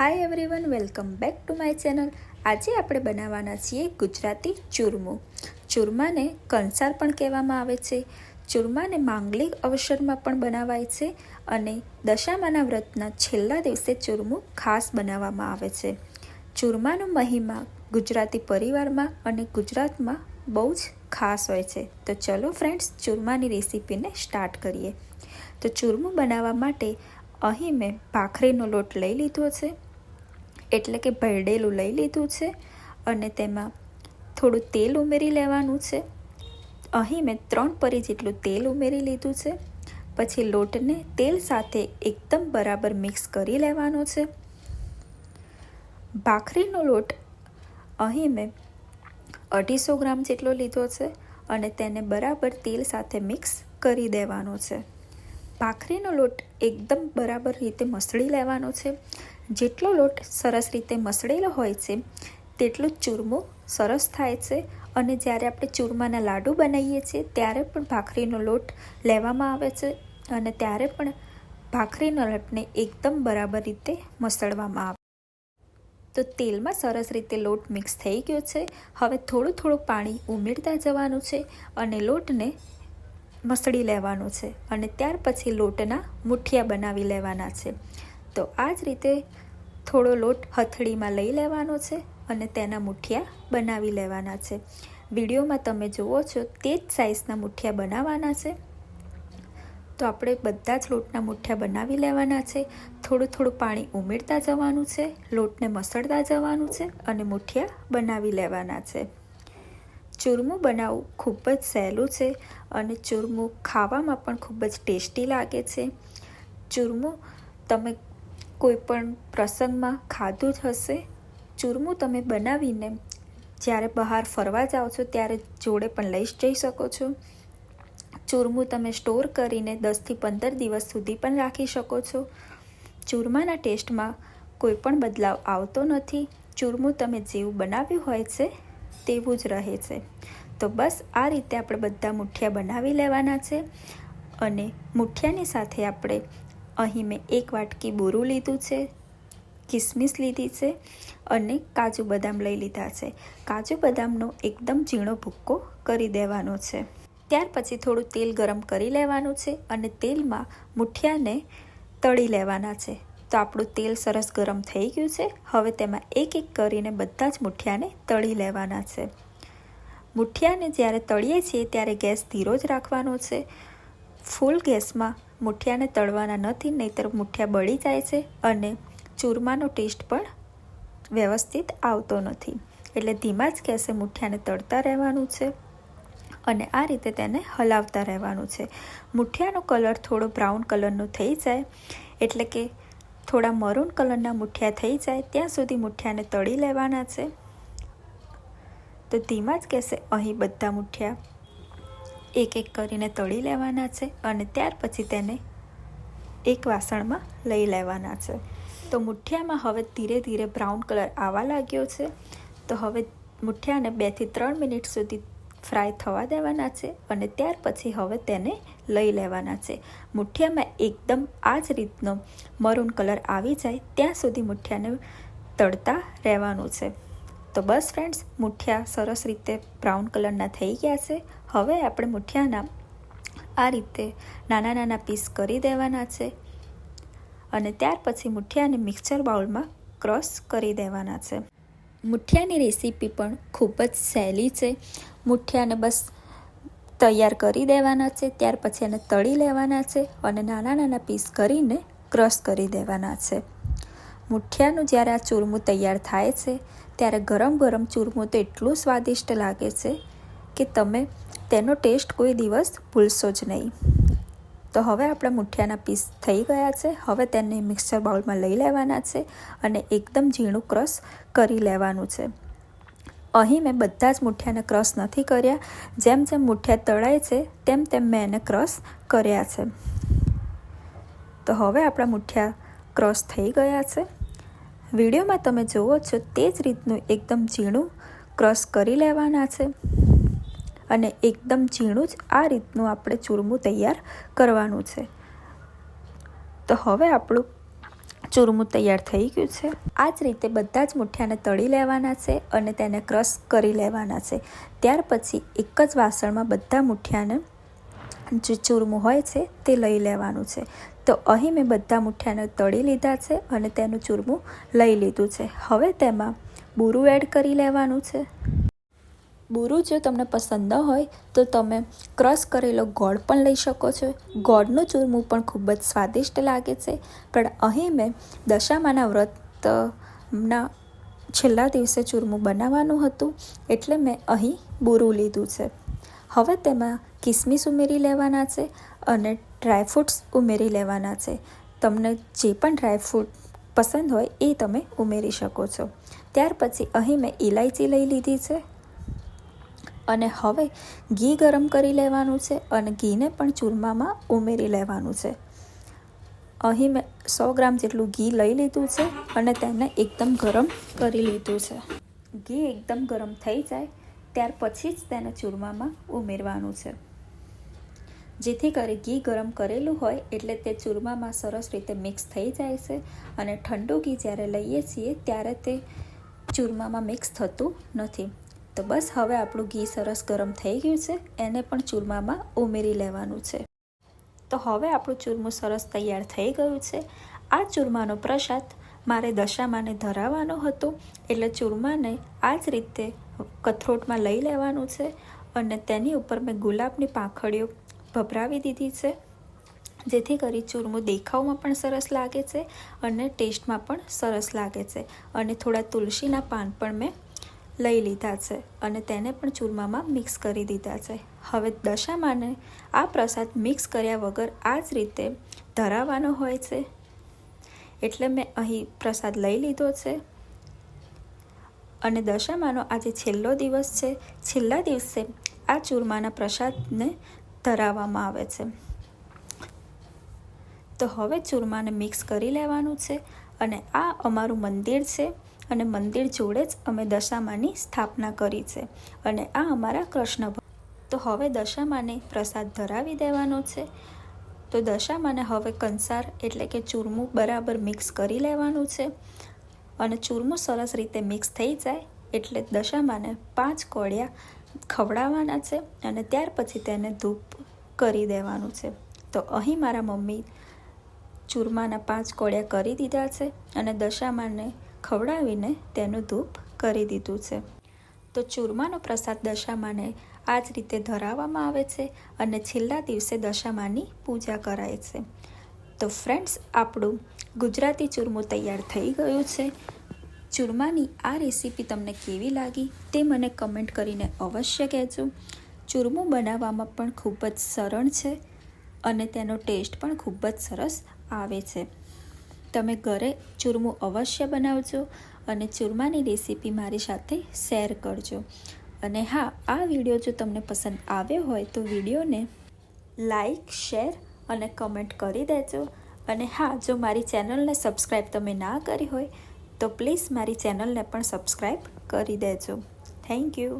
Hi everyone welcome back to my channel આજે આપણે બનાવવાના છીએ ગુજરાતી ચૂરમું. ચૂરમાને કંસાર પણ કહેવામાં આવે છે. ચૂરમાને માંગલિક અવસરમાં પણ બનાવાય છે અને દશામાના વ્રતના છેલ્લા દિવસે ચૂરમું ખાસ બનાવવામાં આવે છે. ચૂરમાનો મહિમા ગુજરાતી પરિવારમાં અને ગુજરાતમાં બહુ જ ખાસ હોય છે. તો ચલો ફ્રેન્ડ્સ ચૂરમાની રેસીપીને સ્ટાર્ટ કરીએ. તો ચૂરમું બનાવવા માટે અહીં મેં ભાખરીનો લોટ લઈ લીધો છે. એટલે કે ભરડેલું લઈ લીધું છે અને તેમાં થોડું તેલ ઉમેરી લેવાનું છે. અહીં મેં ત્રણ પરી જેટલું તેલ ઉમેરી લીધું છે. પછી લોટને તેલ સાથે એકદમ બરાબર મિક્સ કરી લેવાનો છે. ભાખરીનો લોટ અહીં મેં અઢીસો ગ્રામ જેટલો લીધો છે અને તેને બરાબર તેલ સાથે મિક્સ કરી દેવાનો છે. ભાખરીનો લોટ એકદમ બરાબર રીતે મસળી લેવાનો છે. જેટલો લોટ સરસ રીતે મસળેલો હોય છે, તેટલું ચૂરમું સરસ થાય છે અને જ્યારે આપણે ચૂરમાના લાડુ બનાવીએ છીએ, ત્યારે પણ ભાખરીનો લોટ લેવામાં આવે છે અને ત્યારે પણ ભાખરીનો લોટને એકદમ બરાબર રીતે મસળવામાં આવે. તો તેલમાં સરસ રીતે લોટ મિક્સ થઈ ગયો છે. હવે થોડું થોડું પાણી ઉમેરતા જવાનું છે અને લોટને મસળી લેવાનું છે અને ત્યાર પછી લોટના મુઠિયા બનાવી લેવાના છે. તો આ જ રીતે થોડો લોટ હથળીમાં લઈ લેવાનો છે અને તેના મુઠિયા બનાવી લેવાના છે. વિડીયોમાં તમે જુઓ છો તે જ સાઇઝના મુઠિયા બનાવવાના છે. તો આપણે બધા જ લોટના મુઠિયા બનાવી લેવાના છે. થોડું થોડું પાણી ઉમેરતા જવાનું છે, લોટને મસળતા જવાનું છે અને મુઠિયા બનાવી લેવાના છે. ચૂરમું બનાવવું ખૂબ જ સહેલું છે અને ચૂરમું ખાવામાં પણ ખૂબ જ ટેસ્ટી લાગે છે. ચૂરમું તમે કોઈ પણ પ્રસંગમાં ખાધું જ હશે? ચૂરમું તમે બનાવીને જ્યારે બહાર ફરવા જાઓ છો, ત્યારે જોડે પણ લઈ જઈ શકો છો. ચૂરમું તમે સ્ટોર કરીને દસથી પંદર દિવસ સુધી પણ રાખી શકો છો. ચૂરમાના ટેસ્ટમાં કોઈ પણ બદલાવ આવતો નથી. ચૂરમું તમે જેવું બનાવ્યું હોય છે, તેવું જ રહે છે. તો બસ આ રીતે આપણે બધા મુઠિયા બનાવી લેવાના છે અને મુઠિયાની સાથે આપણે અહીં મેં એક વાટકી બોરું લીધું છે, કિસમિસ લીધી છે અને કાજુ બદામ લઈ લીધા છે. કાજુ બદામનો એકદમ ઝીણો ભૂક્કો કરી દેવાનો છે. ત્યાર પછી થોડું તેલ ગરમ કરી લેવાનું છે અને તેલમાં મુઠિયાને તળી લેવાના છે. તો આપણું તેલ સરસ ગરમ થઈ ગયું છે. હવે તેમાં એક એક કરીને બધા જ મુઠિયાને તળી લેવાના છે. મુઠિયાને જ્યારે તળીએ છીએ ત્યારે ગેસ ધીરો જ રાખવાનો છે. ફૂલ ગેસમાં મુઠિયાને તળવાના નથી, નહીંતર મુઠિયા બળી જાય છે અને ચૂરમાનો ટેસ્ટ પણ વ્યવસ્થિત આવતો નથી. એટલે ધીમા જ ગેસે મુઠિયાને તળતા રહેવાનું છે અને આ રીતે તેને હલાવતા રહેવાનું છે. મુઠિયાનો કલર થોડો બ્રાઉન કલરનો થઈ જાય, એટલે કે થોડા મરૂન કલરના મુઠિયા થઈ જાય, ત્યાં સુધી મુઠિયાને તળી લેવાના છે. તો ધીમા જ કહેશે અહીં બધા મુઠિયા એક એક કરીને તળી લેવાના છે અને ત્યાર પછી તેને એક વાસણમાં લઈ લેવાના છે. તો મુઠિયામાં હવે ધીરે ધીરે બ્રાઉન કલર આવવા લાગ્યો છે. તો હવે મુઠિયાને બેથી ત્રણ મિનિટ સુધી ફ્રાય થવા દેવાના છે અને ત્યાર પછી હવે તેને લઈ લેવાના છે. મુઠિયામાં એકદમ આ જ રીતનો મરૂન કલર આવી જાય ત્યાં સુધી મુઠિયાને તળતા રહેવાનું છે. તો બસ ફ્રેન્ડ્સ, મુઠિયા સરસ રીતે બ્રાઉન કલરના થઈ ગયા છે. હવે આપણે મુઠિયાના આ રીતે નાના નાના પીસ કરી દેવાના છે અને ત્યાર પછી મુઠિયાને મિક્સર બાઉલમાં ક્રશ કરી દેવાના છે. મુઠિયાની રેસીપી પણ ખૂબ જ સહેલી છે. મુઠિયાને બસ તૈયાર કરી દેવાના છે, ત્યાર પછી એને તળી લેવાના છે અને નાના નાના પીસ કરીને ક્રશ કરી દેવાના છે. મુઠિયાનું જ્યારે આ ચૂરમું તૈયાર થાય છે, ત્યારે ગરમ ગરમ ચૂરમું તો એટલું સ્વાદિષ્ટ લાગે છે કે તમે તેનો ટેસ્ટ કોઈ દિવસ ભૂલશો જ નહીં. તો હવે આપણા મુઠિયાના પીસ થઈ ગયા છે, હવે તેને મિક્સર બાઉલમાં લઈ લેવાના છે અને એકદમ ઝીણું ક્રશ કરી લેવાનું છે. અહીં મેં બધા જ મુઠિયાને ક્રશ નથી કર્યા, જેમ જેમ મુઠિયા તળાય છે, તેમ તેમ મેં એને ક્રશ કર્યા છે. તો હવે આપણા મુઠિયા ક્રશ થઈ ગયા છે. વિડીયોમાં તમે જુઓ છો તે જ રીતનું એકદમ ઝીણું ક્રશ કરી લેવાના છે. અને એકદમ ઝીણું જ આ રીતનું આપણે ચૂરમું તૈયાર કરવાનું છે. તો હવે આપણું ચૂરમું તૈયાર થઈ ગયું છે. આ જ રીતે બધા જ મુઠ્ઠાને તળી લેવાના છે અને તેને ક્રશ કરી લેવાના છે. ત્યાર પછી એક જ વાસણમાં બધા મુઠિયાને જે ચૂરમું હોય છે, તે લઈ લેવાનું છે. તો અહીં મેં બધા મુઠ્ઠાને તળી લીધા છે અને તેનું ચૂરમું લઈ લીધું છે. હવે તેમાં બુરું એડ કરી લેવાનું છે. બુરું જો તમને પસંદ ન હોય, તો તમે ક્રશ કરેલો ગોળ પણ લઈ શકો છો. ગોળનું ચૂરમું પણ ખૂબ જ સ્વાદિષ્ટ લાગે છે. પણ અહીં મેં દશામાના વ્રતના છેલ્લા દિવસે ચૂરમું બનાવવાનું હતું, એટલે મેં અહીં બુરું લીધું છે. હવે તેમાં કિસમિસ ઉમેરી લેવાના છે અને ડ્રાયફ્રૂટ્સ ઉમેરી લેવાના છે. તમને જે પણ ડ્રાયફ્રૂટ પસંદ હોય એ તમે ઉમેરી શકો છો. ત્યાર પછી અહીં મેં ઇલાયચી લઈ લીધી છે. અને હવે ઘી ગરમ કરી લેવાનું છે અને ઘીને પણ ચૂરમામાં ઉમેરી લેવાનું છે. અહીં મેં સો ગ્રામ જેટલું ઘી લઈ લીધું છે અને તેને એકદમ ગરમ કરી લીધું છે. ઘી એકદમ ગરમ થઈ જાય, ત્યાર પછી જ તેને ચૂરમામાં ઉમેરવાનું છે. જેથી કરી ઘી ગરમ કરેલું હોય એટલે તે ચૂરમામાં સરસ રીતે મિક્સ થઈ જાય છે અને ઠંડુ ઘી જ્યારે લઈએ છીએ ત્યારે તે ચૂરમામાં મિક્સ થતું નથી. તો બસ હવે આપણું ઘી સરસ ગરમ થઈ ગયું છે, એને પણ ચૂરમામાં ઉમેરી લેવાનું છે. તો હવે આપણું ચૂરમું સરસ તૈયાર થઈ ગયું છે. આ ચૂરમાનો પ્રસાદ મારે દશામાને ધરાવવાનો હતો, એટલે ચૂરમાને આ જ રીતે કથરોટમાં લઈ લેવાનું છે અને તેની ઉપર મેં ગુલાબની પાંખડીઓ ભભરાવી દીધી છે. જેથી કરી ચૂરમું દેખાવમાં પણ સરસ લાગે છે અને ટેસ્ટમાં પણ સરસ લાગે છે. અને થોડા તુલસીના પાન પણ મેં લઈ લીધા છે અને તેને પણ ચૂરમામાં મિક્સ કરી દીધા છે. હવે દશામાને આ પ્રસાદ મિક્સ કર્યા વગર આ જ રીતે ધરાવવાનો હોય છે. એટલે મેં અહીં પ્રસાદ લઈ લીધો છે. અને દશામાનો આજે છેલ્લો દિવસ છે. છેલ્લા દિવસે આ ચૂરમાના પ્રસાદને ધરાવવામાં આવે છે. તો હવે ચૂરમાને મિક્સ કરી લેવાનું છે અને આ અમારું મંદિર છે અને મંદિર જોડે જ અમે દશામાની સ્થાપના કરી છે અને આ અમારા કૃષ્ણ તો હવે દશામાને પ્રસાદ ધરાવી દેવાનો છે. તો દશામાને હવે કંસાર એટલે કે ચૂરમું બરાબર મિક્સ કરી લેવાનું છે અને ચૂરમું સરસ રીતે મિક્સ થઈ જાય એટલે દશામાને પાંચ કોળિયા ખવડાવવાના છે અને ત્યાર પછી તેને ધૂપ કરી દેવાનું છે. તો અહીં મારા મમ્મી ચૂરમાના પાંચ કોળિયા કરી દીધા છે અને દશામાને ખવડાવીને તેનું ધૂપ કરી દીધું છે. તો ચૂરમાનો પ્રસાદ દશામાને આ જ રીતે ધરાવવામાં આવે છે અને છેલ્લા દિવસે દશામાની પૂજા કરાય છે. તો ફ્રેન્ડ્સ આપણું ગુજરાતી ચૂરમું તૈયાર થઈ ગયું છે. ચૂરમાની આ રેસીપી તમને કેવી લાગી તે મને કમેન્ટ કરીને અવશ્ય કહેજો. ચૂરમું બનાવવામાં પણ ખૂબ જ સરળ છે અને તેનો ટેસ્ટ પણ ખૂબ જ સરસ આવે છે. તમે ઘરે ચૂરમું અવશ્ય બનાવજો અને ચૂરમાની રેસીપી મારી સાથે શેર કરજો. અને હા, આ વીડિયો જો તમને પસંદ આવ્યો હોય તો વિડીયોને લાઈક, શેર અને કમેન્ટ કરી દેજો. અને હા, જો મારી ચેનલને સબસ્ક્રાઈબ તમે ના કરી હોય તો પ્લીઝ મારી ચેનલને પણ સબસ્ક્રાઈબ કરી દેજો. Thank you